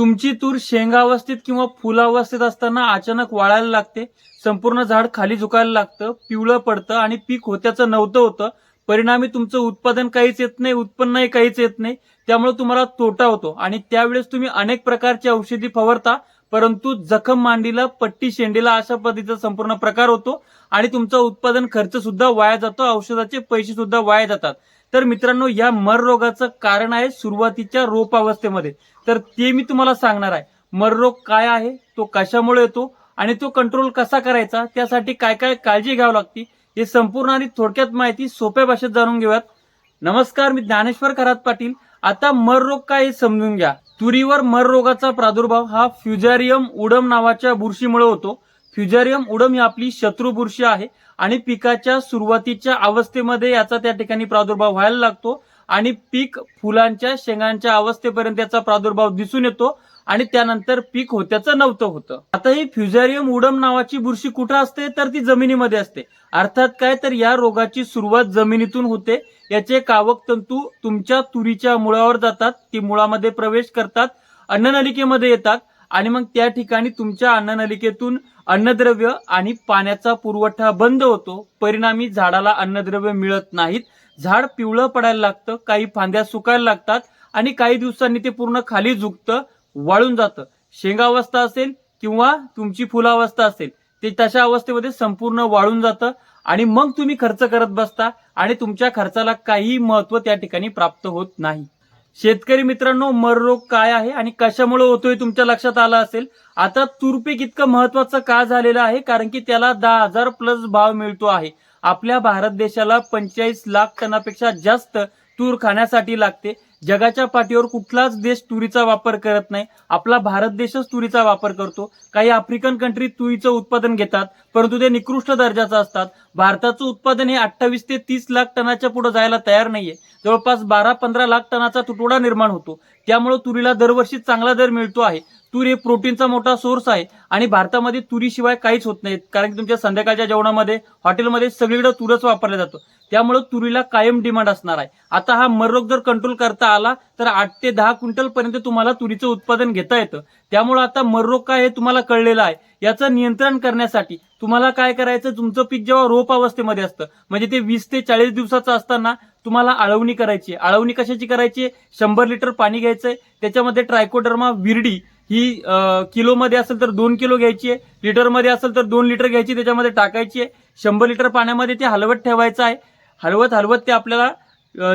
तुमची तूर शेंगावस्थेत किंवा फुलावस्थेत असताना अचानक वाळायला लागते संपूर्ण झाड खाली झुकायला लागतं पिवळं पडतं आणि पीक होत्याचं नव्हतं होतं. परिणामी तुमचं उत्पादन काहीच येत नाही उत्पन्नही काहीच येत नाही. त्यामुळे तुम्हाला तोटा होतो. आणि त्यावेळेस तुम्ही अनेक प्रकारची औषधी फवारता परंतु जखम मांडीला पट्टी शेंडीला अशा पद्धतीचा संपूर्ण प्रकार होतो आणि तुमचं उत्पादन खर्च सुद्धा वाया जातो औषधाचे पैसे सुद्धा वाया जातात. तर मित्रांनो या मर रोगाचं कारण आहे सुरुवातीच्या रोप अवस्थेमध्ये. तर ते मी तुम्हाला सांगणार आहे. मर रोग काय आहे तो कशामुळे येतो आणि तो कंट्रोल कसा करायचा त्यासाठी काय काय काळजी घ्यावी लागते हे संपूर्ण आणि थोडक्यात माहिती सोप्या भाषेत जाणून घेऊयात. नमस्कार मी ज्ञानेश्वर खरात पाटील. आता मर रोग काय हे समजून घ्या. तुरीवर मर रोगाचा प्रादुर्भाव हा फ्युजारियम उडम नावाच्या बुरशीमुळे होतो. फ्युजारियम उडम ही आपली शत्रू बुरशी आहे आणि पिकाच्या सुरुवातीच्या अवस्थेमध्ये याचा त्या ठिकाणी प्रादुर्भाव व्हायला लागतो आणि पीक फुलांच्या शेंगांच्या अवस्थेपर्यंत याचा प्रादुर्भाव दिसून येतो. आणि त्यानंतर पीक होत्याचं नव्हतं होतं. आता ही फ्युजारियम उडम नावाची बुरशी कुठं असते? तर ती जमिनीमध्ये असते. अर्थात काय? तर या रोगाची सुरुवात जमिनीतून होते. याचे कावक तंतू तुमच्या तुरीच्या मुळावर जातात. ती मुळामध्ये प्रवेश करतात. अन्ननलिकेमध्ये येतात. आणि मग त्या ठिकाणी तुमच्या अन्ननलिकेतून अन्नद्रव्य आणि पाण्याचा पुरवठा बंद होतो. परिणामी झाडाला अन्नद्रव्य मिळत नाहीत. झाड पिवळं पडायला लागतं. काही फांद्या सुकायला लागतात. आणि काही दिवसांनी ते पूर्ण खाली झुकतं. वाळून जातं. शेंगावस्था असेल किंवा तुमची फुलावस्था असेल ते तशा अवस्थेमध्ये संपूर्ण वाळून जातं आणि मग तुम्ही खर्च करत बसता आणि तुमच्या खर्चाला काही महत्त्व त्या ठिकाणी प्राप्त होत नाही. शेतकरी मित्रांनो मर रोग काय आहे आणि कशामुळे होतोय तुमच्या लक्षात आलं असेल? आता तुरपीक इतकं महत्वाचं का झालेलं आहे? कारण की त्याला दहा हजार प्लस भाव मिळतो आहे. आपल्या भारत देशाला पंचेचाळीस लाख टनापेक्षा जास्त तूर खाण्यासाठी लागते. जगाच्या पाठीवर कुठलाच देश तुरीचा वापर करत नाही. आपला भारत देशच तुरीचा वापर करतो. काही आफ्रिकन कंट्री तुरीचं उत्पादन घेतात परंतु ते निकृष्ट दर्जाचं असतात. भारताचं उत्पादन हे अठ्ठावीस ते तीस लाख टनाच्या पुढे जायला तयार नाहीये. जवळपास बारा पंधरा लाख टनाचा तुटवडा निर्माण होतो. त्यामुळे तुरीला दरवर्षी चांगला दर मिळतो आहे. तूर हे प्रोटीनचा मोठा सोर्स आहे आणि भारतामध्ये तुरीशिवाय काहीच होत नाही कारण की तुमच्या संध्याकाळच्या जेवणामध्ये हॉटेलमध्ये सगळीकडे तुरच वापरलं जातं. त्यामुळे तुरीला कायम डिमांड असणार आहे. आता हा मररोग जर कंट्रोल करता आला तर आठ ते दहा क्विंटल पर्यंत तुम्हाला तुरीचं उत्पादन घेता येतं. त्यामुळे आता मररोग काय हे तुम्हाला कळलेलं आहे. याचं नियंत्रण करण्यासाठी तुम्हाला काय करायचं? तुमचं पीक जेव्हा रोप अवस्थेमध्ये असतं म्हणजे ते वीस ते चाळीस दिवसाचं असताना तुम्हाला आळवणी करायची आहे. आळवणी कशाची करायची आहे? शंभर लिटर पाणी घ्यायचंय. त्याच्यामध्ये ट्रायकोडर्मा विरडी ही किलोमध्ये असेल तर दोन किलो घ्यायची आहे. लिटरमध्ये असेल तर दोन लिटर घ्यायची त्याच्यामध्ये टाकायची आहे. शंभर लिटर पाण्यामध्ये ते हलवत ठेवायचं आहे. हलवत हलवत ते आपल्याला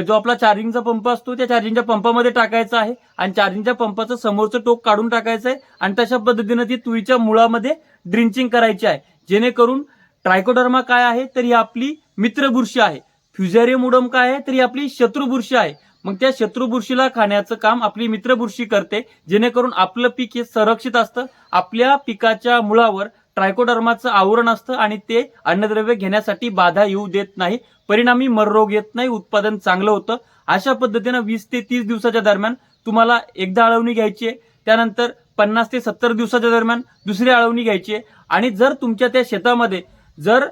जो आपला चार्जिंगचा पंप असतो त्या चार्जिंगच्या पंपामध्ये टाकायचा आहे. आणि चार्जिंगच्या पंपाचं समोरचं टोक काढून टाकायचं आहे. आणि तशा पद्धतीनं ती तुरीच्या मुळामध्ये ड्रिंचिंग करायची आहे. जेणेकरून ट्रायकोडर्मा काय आहे? तर ही आपली मित्र बुरशी आहे. फ्युझेरियम उडम काय आहे? तर ही आपली शत्रुबुरशी आहे. मग त्या शत्रू बुरशीला खाण्याचं काम आपली मित्र बुरशी करते जेणेकरून आपलं पीक हे संरक्षित असतं आपल्या पिकाच्या मुळावर ट्रायकोडर्माचं आवरण असतं आणि ते अन्नद्रव्य घेण्यासाठी बाधा येऊ देत नाही परिणामी मररोग येत नाही उत्पादन चांगलं होतं. अशा पद्धतीनं वीस ते तीस दिवसाच्या दरम्यान तुम्हाला एकदा आळवणी घ्यायची आहे त्यानंतर पन्नास ते सत्तर दिवसाच्या दरम्यान दुसरी आळवणी घ्यायची आहे. आणि जर तुमच्या त्या शेतामध्ये जर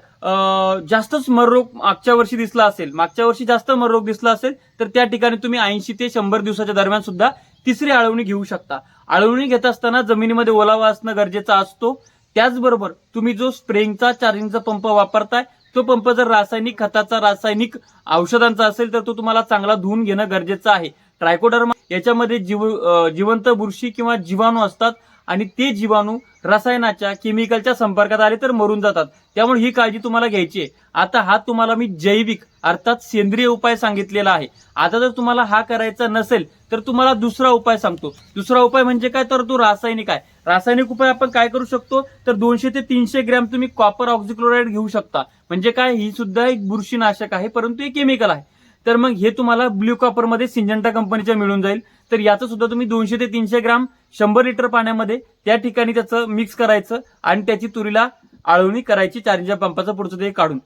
जास्तच मररोग मागच्या वर्षी दिसला असेल मागच्या वर्षी जास्त मररोग दिसला असेल तर त्या ठिकाणी तुम्ही ऐंशी ते शंभर दिवसाच्या दरम्यान सुद्धा तिसरी आळवणी घेऊ शकता. आळवणी घेत असताना जमिनीमध्ये ओलावा असणं गरजेचं असतो. त्याचबरोबर तुम्ही जो स्प्रेंगचा चार्जिंगचा पंप वापरताय तो पंप जर रासायनिक खताचा रासायनिक औषधांचा असेल तर तो तुम्हाला चांगला धुवून घेणं गरजेचं आहे. ट्रायकोडर्मा याच्यामध्ये जीव जिवंत बुरशी किंवा जीवाणू असतात. आणि ते जीवाणू रसायनाच्या केमिकलच्या संपर्कात आले तर मरून जातात. त्यामुळे ही काळजी तुम्हाला घ्यायची आहे. आता हा तुम्हाला मी जैविक अर्थात सेंद्रिय उपाय सांगितलेला आहे. आता जर तुम्हाला हा करायचा नसेल तर तुम्हाला दुसरा उपाय सांगतो. दुसरा उपाय म्हणजे काय? तर तो रासायनिक आहे. रासायनिक उपाय आपण काय करू शकतो? तर दोनशे ते तीनशे ग्रॅम तुम्ही कॉपर ऑक्झिक्लोराईड घेऊ शकता. म्हणजे काय? ही सुद्धा एक बुरशीनाशक आहे परंतु हे केमिकल आहे. तर मग हे तुम्हाला ब्ल्यू कॉपरमध्ये सिंजंटा कंपनीच्या मिळून जाईल. तर याचं सुद्धा तुम्ही दोनशे ते तीनशे ग्राम शंभर लिटर पाण्यामध्ये त्या ठिकाणी त्याचं मिक्स करायचं आणि त्याची तुरीला आळवणी करायची चार्जिंगच्या पंपाचं पुढचं ते काढून.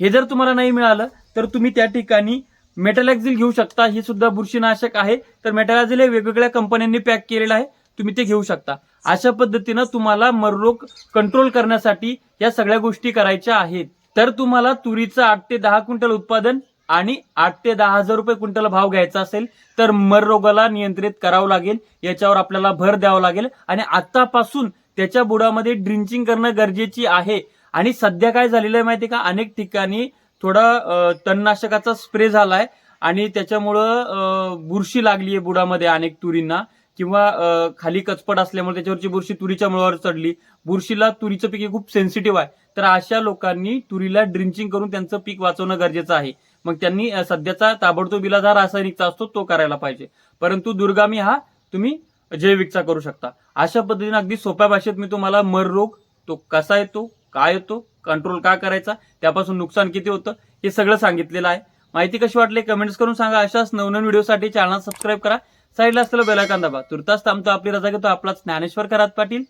हे जर तुम्हाला नाही मिळालं तर तुम्ही त्या ठिकाणी मेटॅलॅक्झिल घेऊ शकता. हे सुद्धा बुरशीनाशक आहे. तर मेटॅलॅक्झिल हे वेगवेगळ्या कंपन्यांनी पॅक केलेलं आहे. तुम्ही ते घेऊ शकता. अशा पद्धतीनं तुम्हाला मररोग कंट्रोल करण्यासाठी या सगळ्या गोष्टी करायच्या आहेत. तर तुम्हाला तुरीचं आठ ते दहा क्विंटल उत्पादन आणि आठ ते दहा हजार रुपये क्विंटल भाव घ्यायचा असेल तर मर रोगाला नियंत्रित करावं लागेल याच्यावर आपल्याला भर द्यावा लागेल. आणि आतापासून त्याच्या बुडामध्ये ड्रिंचिंग करणं गरजेची आहे. आणि सध्या काय झालेलं आहे माहिती का? अनेक ठिकाणी थोडा तणनाशकाचा स्प्रे झालाय आणि त्याच्यामुळं बुरशी लागली आहे बुडामध्ये अनेक तुरींना. किंवा खाली कचपट असल्यामुळे त्याच्यावरची बुरशी तुरीच्या मुळावर चढली. बुरशीला तुरीचं पीक खूप सेन्सिटिव्ह आहे. तर अशा लोकांनी तुरीला ड्रिंचिंग करून त्यांचं पीक वाचवणं गरजेचं आहे. मग त्यांनी सध्याचा ताबडतोब इलाज रासायनिकचा असतो तो करायला पाहिजे. परंतु दुर्गामी हा तुम्ही जैविकचा करू शकता. अशा पद्धतीने अगदी सोप्या भाषेत मी तुम्हाला मर रोग तो कसा येतो काय येतो कंट्रोल का करायचा त्यापासून नुकसान किती होतं हे सगळं सांगितलेलं आहे. माहिती कशी वाटली कमेंट्स करून सांगा. अशाच नवनवीन व्हिडिओसाठी चॅनल सबस्क्राईब करा. साईडला असलेलं बेलायकान दाबा. तुर्तास थांबतो आपली रजा घेतो. आपला ज्ञानेश्वर करात पाटील.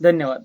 धन्यवाद.